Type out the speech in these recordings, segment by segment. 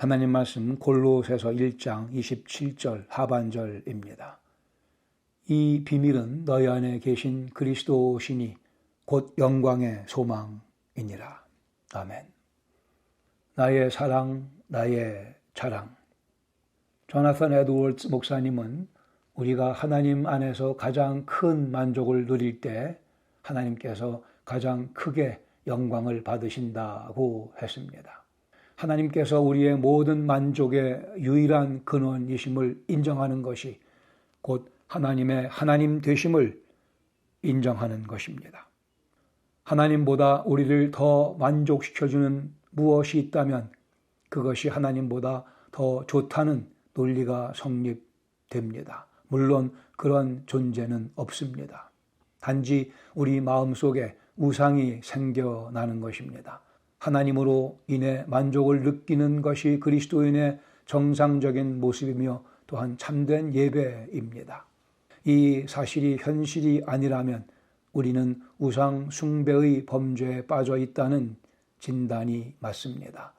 하나님 말씀 골로새서 1장 27절 하반절입니다. 이 비밀은 너희 안에 계신 그리스도신이 곧 영광의 소망이니라. 아멘. 나의 사랑, 나의 자랑. 조나선 에드월츠 목사님은 우리가 하나님 안에서 가장 큰 만족을 누릴 때 하나님께서 가장 크게 영광을 받으신다고 했습니다. 하나님께서 우리의 모든 만족의 유일한 근원이심을 인정하는 것이 곧 하나님의 하나님 되심을 인정하는 것입니다. 하나님보다 우리를 더 만족시켜주는 무엇이 있다면 그것이 하나님보다 더 좋다는 논리가 성립됩니다. 물론 그런 존재는 없습니다. 단지 우리 마음 속에 우상이 생겨나는 것입니다. 하나님으로 인해 만족을 느끼는 것이 그리스도인의 정상적인 모습이며 또한 참된 예배입니다. 이 사실이 현실이 아니라면 우리는 우상 숭배의 범죄에 빠져 있다는 진단이 맞습니다.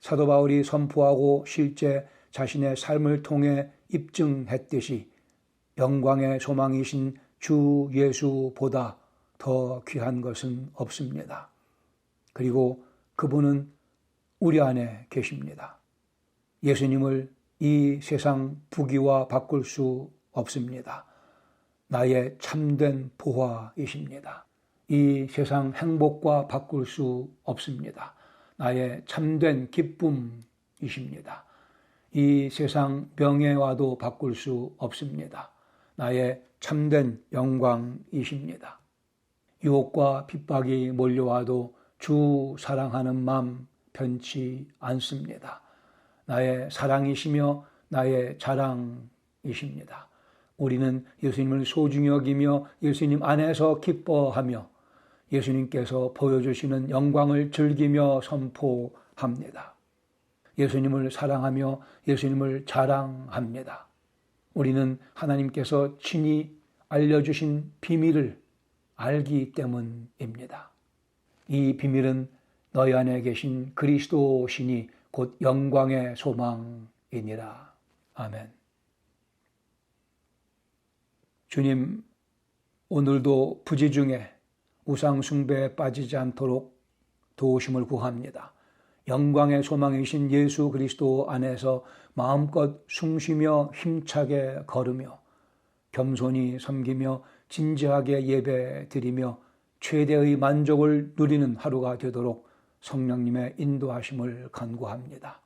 사도 바울이 선포하고 실제 자신의 삶을 통해 입증했듯이 영광의 소망이신 주 예수보다 더 귀한 것은 없습니다. 그리고 그분은 우리 안에 계십니다. 예수님을 이 세상 부귀와 바꿀 수 없습니다. 나의 참된 보화이십니다. 이 세상 행복과 바꿀 수 없습니다. 나의 참된 기쁨이십니다. 이 세상 명예와도 바꿀 수 없습니다. 나의 참된 영광이십니다. 유혹과 핍박이 몰려와도 주 사랑하는 마음 변치 않습니다. 나의 사랑이시며 나의 자랑이십니다. 우리는 예수님을 소중히 여기며 예수님 안에서 기뻐하며 예수님께서 보여주시는 영광을 즐기며 선포합니다. 예수님을 사랑하며 예수님을 자랑합니다. 우리는 하나님께서 친히 알려주신 비밀을 알기 때문입니다. 이 비밀은 너희 안에 계신 그리스도신이 곧 영광의 소망이니라. 아멘. 주님, 오늘도 부지 중에 우상숭배에 빠지지 않도록 도우심을 구합니다. 영광의 소망이신 예수 그리스도 안에서 마음껏 숨쉬며 힘차게 걸으며 겸손히 섬기며 진지하게 예배 드리며 최대의 만족을 누리는 하루가 되도록 성령님의 인도하심을 간구합니다.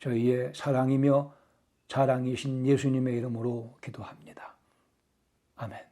저희의 사랑이며 자랑이신 예수님의 이름으로 기도합니다. 아멘.